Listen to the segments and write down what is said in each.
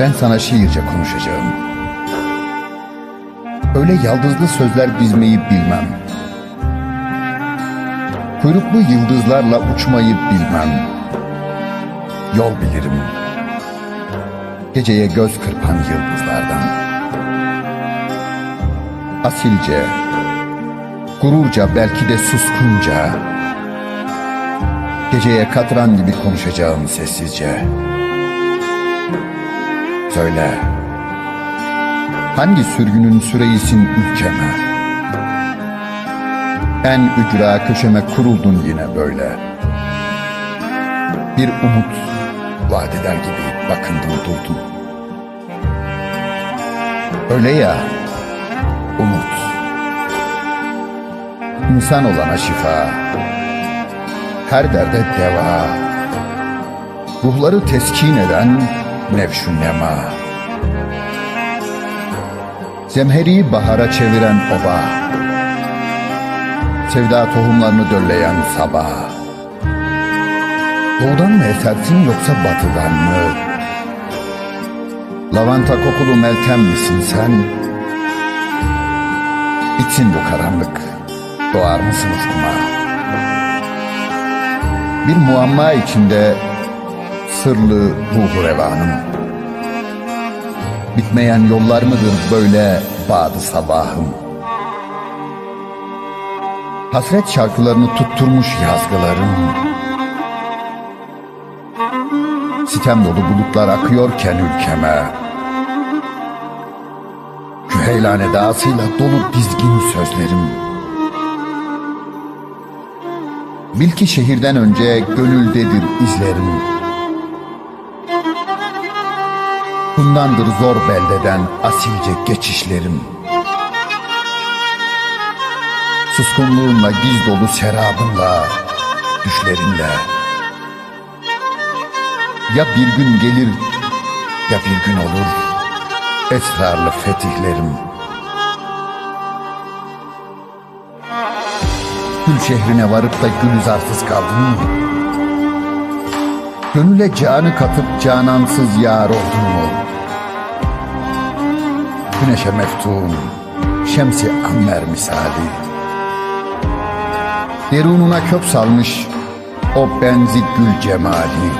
Ben sana şiirce konuşacağım. Öyle yaldızlı sözler dizmeyi bilmem. Kuyruklu yıldızlarla uçmayı bilmem. Yol bilirim. Geceye göz kırpan yıldızlardan. Asilce, gururca belki de suskunca, geceye katran gibi konuşacağım sessizce. Söyle, hangi sürgünün süreyisin ülkeme? En ücra köşeme kuruldun yine böyle. Bir umut vaat gibi bakındım durdum. Öyle ya, umut. İnsan olana şifa, her derde deva. Ruhları teskin eden nevşun nema. Zemheriyi bahara çeviren oba. Sevda tohumlarını dölleyen sabah. Doğudan mı esersin yoksa batıdan mı? Lavanta kokulu meltem misin sen? Bitsin bu karanlık, doğar mısın ufkuma? Bir muamma içinde sırlı ruhu revanım. Bitmeyen yollar mıdır böyle bağdı sabahım? Hasret şarkılarını tutturmuş yazgılarım. Sitem dolu bulutlar akıyorken ülkeme. Küheylan edasıyla dolu dizgin sözlerim. Bil ki şehirden önce gönüldedir izlerim. Bundandır zor beldeden asilce geçişlerim. Suskunluğunla giz dolu serabınla, düşlerinle. Ya bir gün gelir ya bir gün olur esrarlı fetihlerim. Gül şehrine varıp da gülüzarsız kaldın mı? Gönüle canı katıp canansız yar oldun mu? Güneşe meftun, şemsi ammer misali. Derununa kök salmış o benzi gül cemali.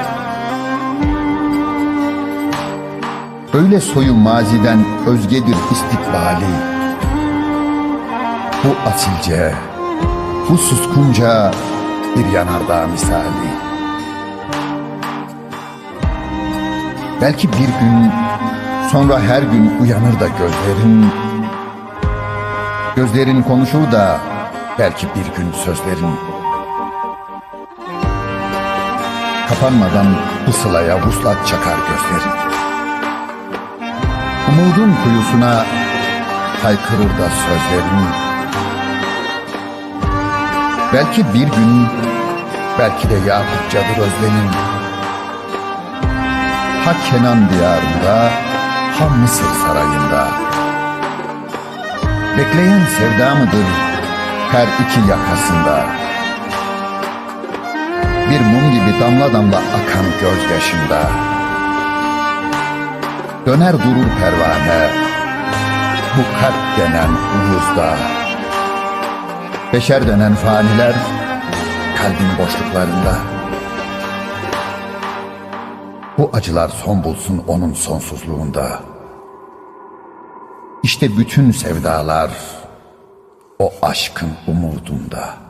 Öyle soyu maziden özgedir istikbali. Bu asilce, bu suskunca bir yanardağ misali. Belki bir gün sonra her gün uyanır da gözlerin. Gözlerin konuşur da belki bir gün sözlerin. Kapanmadan ısılaya vuslat çakar gözlerin. Umudun kuyusuna haykırır da sözlerin. Belki bir gün belki de Yakupçadır özlemin Ha Kenan diyarında, ha Mısır sarayında. Bekleyen sevda mıdır her iki yakasında? Bir mum gibi damla damla akan gözyaşında. Döner durur pervane, bu kalp denen uyuzda. Beşer denen faniler kalbin boşluklarında. Bu acılar son bulsun onun sonsuzluğunda. İşte bütün sevdalar o aşkın umudunda.''